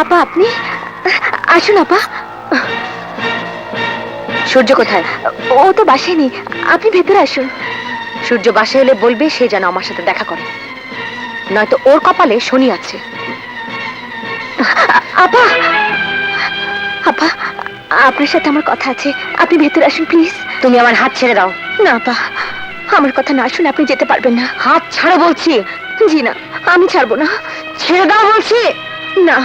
আপা, আপনি? আসুন, আপা। সূর্য কোথায়? ও তো বাসায় নেই। আপনি ভেতরে আসুন। সূর্য বলবে সে যেন আমার সাথে দেখা করে। নয়তো ওর কপালে শনি আছে। আপা! আপা, আপনার সাথে আমার কথা আছে। আপনি ভেতরে আসুন, প্লিজ। তুমি আমার হাত ছেড়ে দাও। না, আপা। আমার কথা না শুনে আপনি যেতে পারবেন না। হাত ছাড়ো বলছি। জি না, আমি ছাড়বো না। ছেড়ে দাও বলছি। না।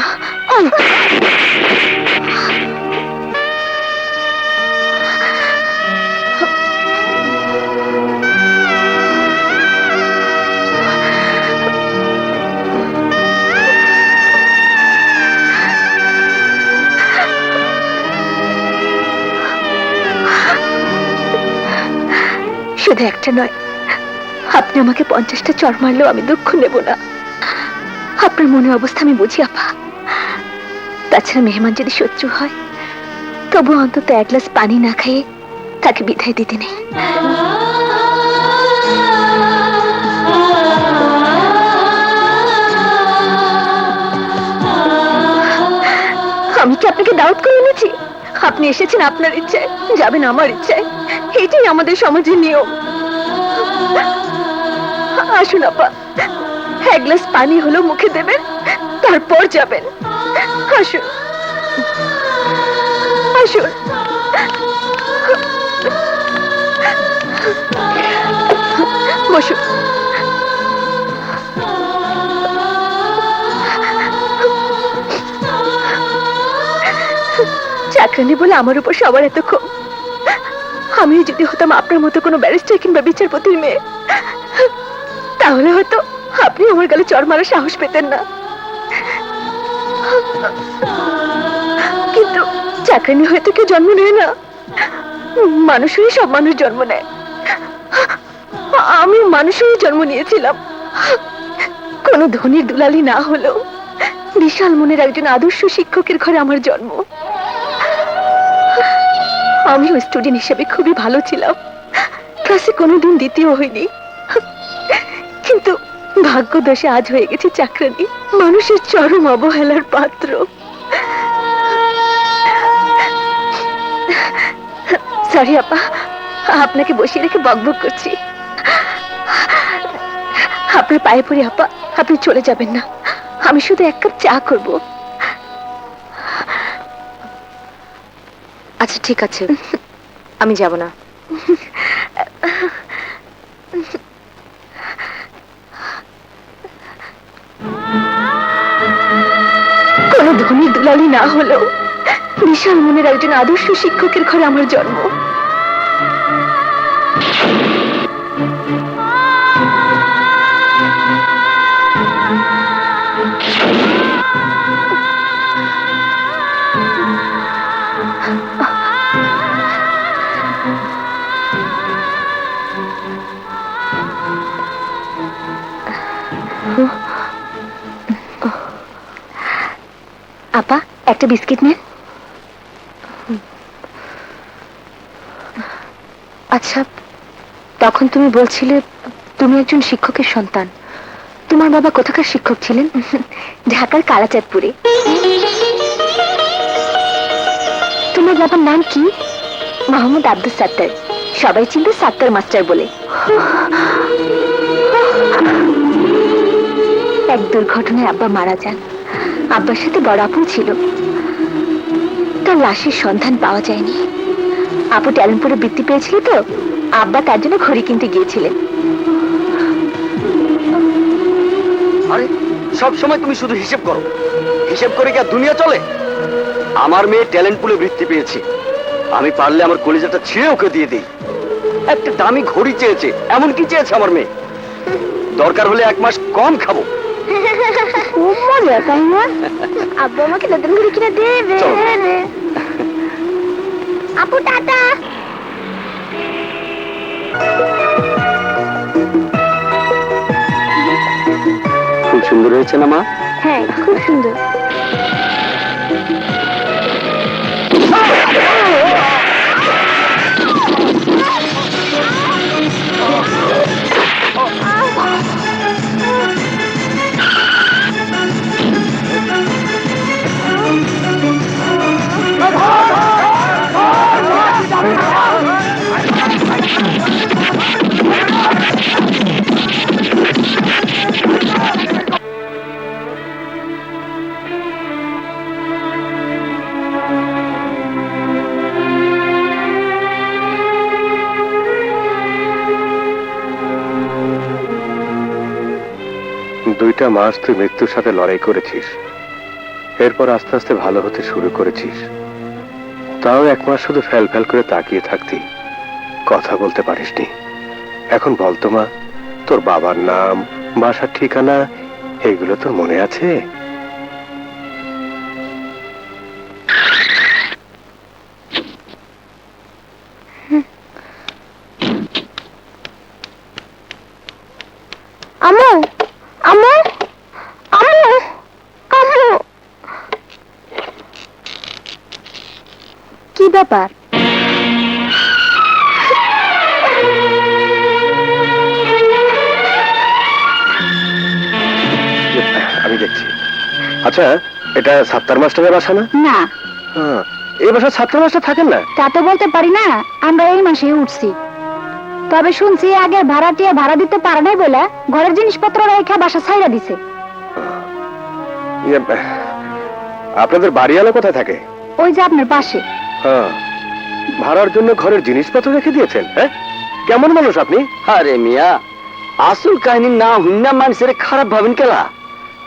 শুধু একটা নয় আপনি আমাকে পঞ্চাশটা চর মারলেও আমি দুঃখ নেব না। আপনার মনের অবস্থা আমি বুঝি, আপা। তাছাড়া মেহমান যদি শত্রু হয় তবু অন্তত এক গ্লাস পানি না খাইয়ে তাকে বিদায় দিতে নেই। আমি কি আপনাকে দাওয়াত করে এনেছি? আপনি এসেছেন আপনার ইচ্ছায়, যাবেন আমার ইচ্ছায়। এটাই আমাদের সমাজের নিয়ম। আসুন, আপা। এক গ্লাস পানি হলো মুখে দেবেন, তারপর যাবেন। আসুন। আসুন। বসুন। চাকরানি বলে আমার উপর সবার এত ক্ষোভ। আমিও যদি হতাম আপনার মতো কোনো ব্যারিস্টার কিংবা বিচারপতির মেয়ে, তাহলে হয়তো আপনি আমার গালে চর মারার সাহস পেতেন না। কিন্তু চাকরানি হয়তো কেউ জন্ম নেয় না। মানুষেরই সব মানুষ জন্ম নেয়। আমি মানুষেরই জন্ম নিয়েছিলাম। কোনো ধনির দুলালি না হলেও বিশাল মনের একজন আদর্শ শিক্ষকের ঘরে আমার জন্ম। আমিও স্টুডেন্ট হিসেবে খুবই ভালো ছিলাম। ক্লাসে কোনোদিন দ্বিতীয় হইনি। কিন্তু ভাগ্যদশে আজ হয়ে গেছে চাকরানি মানুষের চরম অবহেলার পাত্র। সরি আপা। আপনাকে বসিয়ে রেখে বকবক করছি। আপনার পায়ে পড়ি, আপা। আপনি চলে যাবেন না। আমি শুধু এক কাপ চা করব। আচ্ছা ঠিক আছে। আমি যাব না। ধনী না হলেও বিশাল মনের একজন আদর্শ শিক্ষকের ঘরে আমার জন্ম। একটা বিস্কিট নেন। আচ্ছা তখন তুমি বলছিলে তুমি একজন শিক্ষকের সন্তান। তোমার বাবা কোথাকার শিক্ষক ছিলেন? ঢাকার কালাচাঁদপুরে। তোমার বাবার নাম কি? মাহমুদ আব্দুল সাত্তার। সবাই চিনবে সাত্তার মাস্টার বলে। এক দুর্ঘটনায় আব্বা মারা যান। আব্বার সাথে বড় আপু ছিল। তার লাশের সন্ধান পাওয়া যায়নি। আপু ট্যালেন্টপুরে বৃত্তি পেয়েছিল তো, আব্বা তার জন্য ঘড়ি কিনতে গিয়েছিলেন। সব সময় তুমি শুধু হিসেব করো। হিসেব করে কি আর দুনিয়া চলে? আমার মেয়ে ট্যালেন্ট পুলে বৃত্তি পেয়েছে। আমি পারলে আমার কলিজাটা ছিঁড়ে ওকে দিয়ে দিই। একটা দামি ঘড়ি চেয়েছে এমন কি চেয়েছে আমার মেয়ে। দরকার হলে এক মাস কম খাব। খুব মজা তাই না আব্বু আমাকে নতুন ঘড়ি কিনে দেবে। আপু টাটা। খুব সুন্দর হয়েছে না মা? হ্যাঁ খুব সুন্দর। মাস তুই মৃত্যুর সাথে লড়াই করেছিস। এরপর আস্তে আস্তে ভালো হতে শুরু করেছিস। তাও এক মাস শুধু ফ্যাল ফ্যাল করে তাকিয়ে থাকতি। কথা বলতে পারিসনি। এখন বলতো মা, তোর বাবার নাম, বাসার ঠিকানা, এগুলো তোর মনে আছে? আমু আমু আমু কি ব্যাপার? আমি দেখছি। আচ্ছা এটা সাত্তার মাস্টারের বাসা না? না। হ্যাঁ, এই বাসা ছাত্র মাস্টার থাকেন না? তা তো বলতে পারি না আমরা এই মাসে উঠছি। তবে শুনছি আগে ভাড়াটিয়া ভাড়া দিতে পারে নাই বলে ঘরের জিনিসপত্র রেখে বাসা ছাইরা দিছে। ইয়ে, আপনাদের বাড়িওয়ালা কোথায় থাকে? ওই যে আপনার পাশে। হ্যাঁ। ভাড়ার জন্য ঘরের জিনিসপত্র রেখে দিয়েছেন হ্যাঁ? কেমন মানুষ আপনি? আরে মিয়া আসল কাহিনী না হুন্না মানুষের খারাপ ভাবেন কেলা।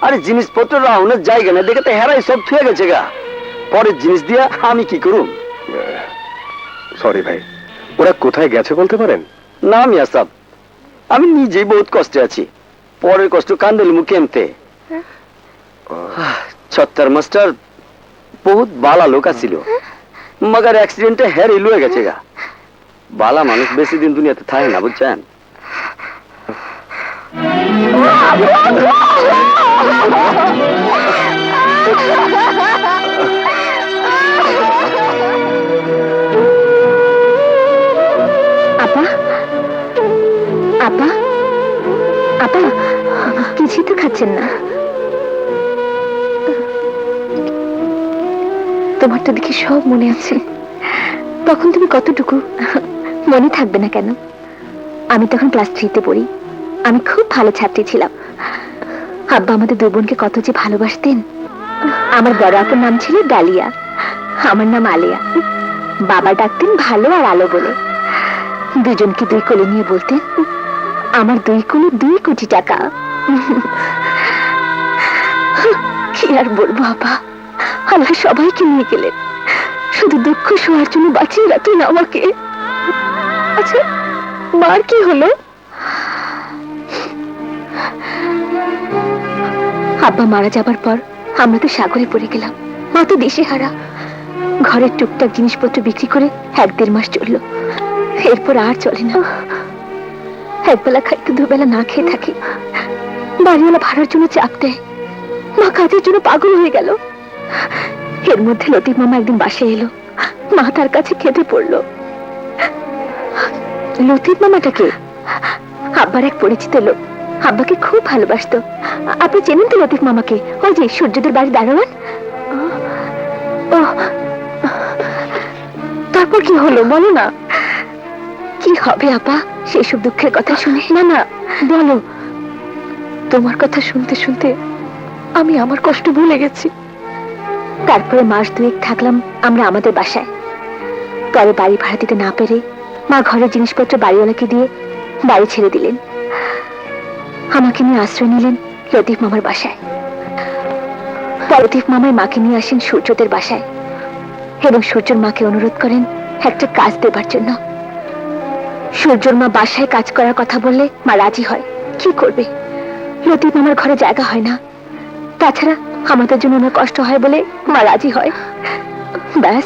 আরে জিনিসপত্র রাহুনের জায়গা না দেখে তো হেরাই সব থুয়ে গেছে গা। পরের জিনিস দিয়া আমি কি করুম? সরি ভাই ওরা কোথায় গেছে বলতে পারেন? না মিয়া সাব আমি নিজেই বহুত কষ্টে আছি। পরের কষ্ট কান্দল মুখে এমতে ছত্তার মাস্টার বহুত বালা লোক আছিল। মগার অ্যাক্সিডেন্টে হের লুয়ে গেছে গা। বালা মানুষ বেশি দিন দুনিয়াতে থাকে না, বুঝছেন? আপা? আপা? আপা, কিছুই তো খাচ্ছেন না। তোমার তো দেখি সব মনে আছে। তখন তুমি কতটুকু মনে থাকবে না কেন? আমি তখন ক্লাস থ্রিতে পড়ি। আমি খুব ভালো ছাত্রী ছিলাম। আব্বা আমাদের দু বোনকে কত যে ভালোবাসতেন। আমার বড় আপুর নাম ছিল ডালিয়া। আমার নাম আলিয়া। বাবা ডাকতেন ভালো আর আলো বলে। দুজনকে দুই কোলে নিয়ে বলতেন, আমার দুই কোলে দুই কোটি টাকা। কি আর বলব আপা আল্লাহ সবাইকে নিয়ে গেলেন। শুধু দুঃখ শোয়ার জন্য বাঁচিয়ে রাখলেন আমাকে। আচ্ছা মার কি হলো? আব্বা মারা যাবার পর আমরা তো সাগরে পড়ে গেলাম। মা তো দেশে হারা। ঘরের টুকটাক জিনিসপত্র বিক্রি করে এক দেড় মাস চলল। এরপর আর চলে না। একবেলা খাইতে দুবেলা না খেয়ে থাকি। বাড়িওয়ালা ভাড়ার জন্য চাপ দেয়। মা কাজের জন্য পাগল হয়ে গেল। এর মধ্যে লতিফ মামা একদিন বাসে এলো। মা তার কাছে খেতে পড়ল। লতিফ মামাটাকে আব্বার এক পরিচিত লোক। আব্বাকে খুব ভালোবাসতো। আপনি চেনেন তো লতিফ মামাকে? ওই যে সূর্যদের বাড়ি ও তারপর কি হলো? বলো না। কি হবে আপা? সেসব দুঃখের কথা শুনে। না না বলো। তোমার কথা শুনতে শুনতে আমি আমার কষ্ট ভুলে গেছি। তারপরে মাস দুয়েক থাকলাম আমরা আমাদের বাসায়। পরে বাড়ি ভাড়া দিতে না পেরে মা ঘরের জিনিসপত্র বাড়িওয়ালাকে দিয়ে বাড়ি ছেড়ে দিলেন। আমাকে নিয়ে আশ্রয় নিলেন লতিফ মামার বাসায়। লতিফ মামার মাকে নিয়ে আসেন সূর্যদের বাসায় এবং সূর্যর মাকে অনুরোধ করেন একটা কাজ দেবার জন্য। সূর্যর মা বাসায় কাজ করার কথা বললে মা রাজি হয়। কি করবে? লতিফ মামার ঘরে জায়গা হয় না। তাছাড়া আমাদের জন্য অনেক কষ্ট হয় বলে মা রাজি হয়। ব্যাস,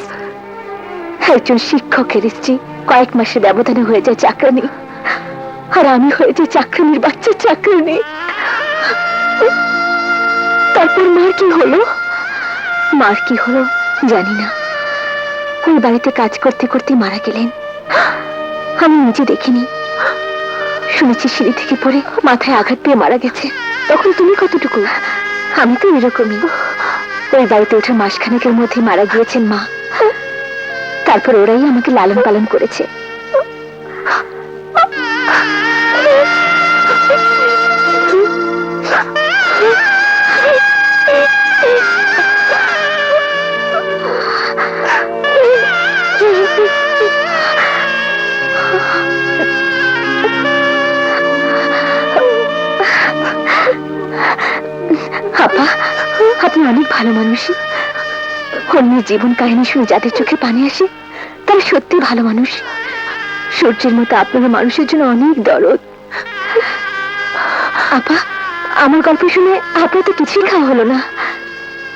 একজন শিক্ষকের স্ত্রী কয়েক মাসের ব্যবধানে হয়ে যায় চাকরানি। আর আমি হয়ে যাই চাকরানির বাচ্চা চাকরানি। তারপর মার কি হলো? মার কি হলো জানি না। ওই বাড়িতে কাজ করতে করতে মারা গেলেন। আমি নিজে দেখিনি। শুনেছি সিঁড়ি থেকে পড়ে মাথায় আঘাত পেয়ে মারা গেছে। তখন তুমি কতটুকু? আমি তো এরকমই। ওই বাড়িতে ওঠার মাসখানেকের মধ্যে মারা গিয়েছেন মা। তারপর ওরাই আমাকে লালন পালন করেছে। অনেক ভালো মানুষ। অন্যের জীবন কাহিনী শুনে যাদের চোখে পানি আসে, তারা সত্যি ভালো মানুষ। সূর্যের মতো আপনারা মানুষের জন্য অনেক দরদ। আপা, আমার গল্প শুনে আপনার তো কিছুই খাওয়া হলো না।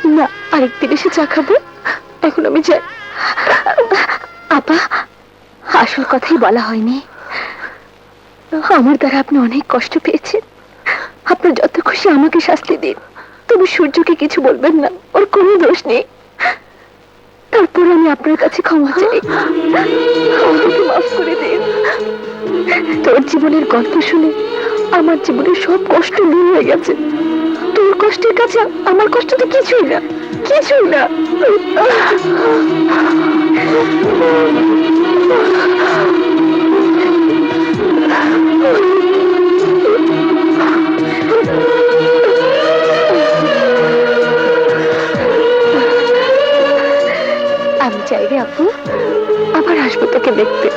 না, আরেকদিন এসে চা খাব। এখন আমি যাই। আপা, আসল কথাই বলা হয়নি। আমার দ্বারা আপনি অনেক কষ্ট পেয়েছেন। আপনার যত খুশি আমাকে শাস্তি দিন। তবে সূর্যকে কিছু বলবেন না, ওর কোনো দোষ নেই। তারপর আমি আপনার কাছে ক্ষমা চাই। করে দিন। তোর জীবনের গল্প শুনে আমার জীবনের সব কষ্ট দূর হয়ে গেছে। তোর কষ্টের কাছে আমার কষ্ট তো কিছুই না কিছুই না। আমি চাই রে আপু আবার আসব তোকে দেখতে।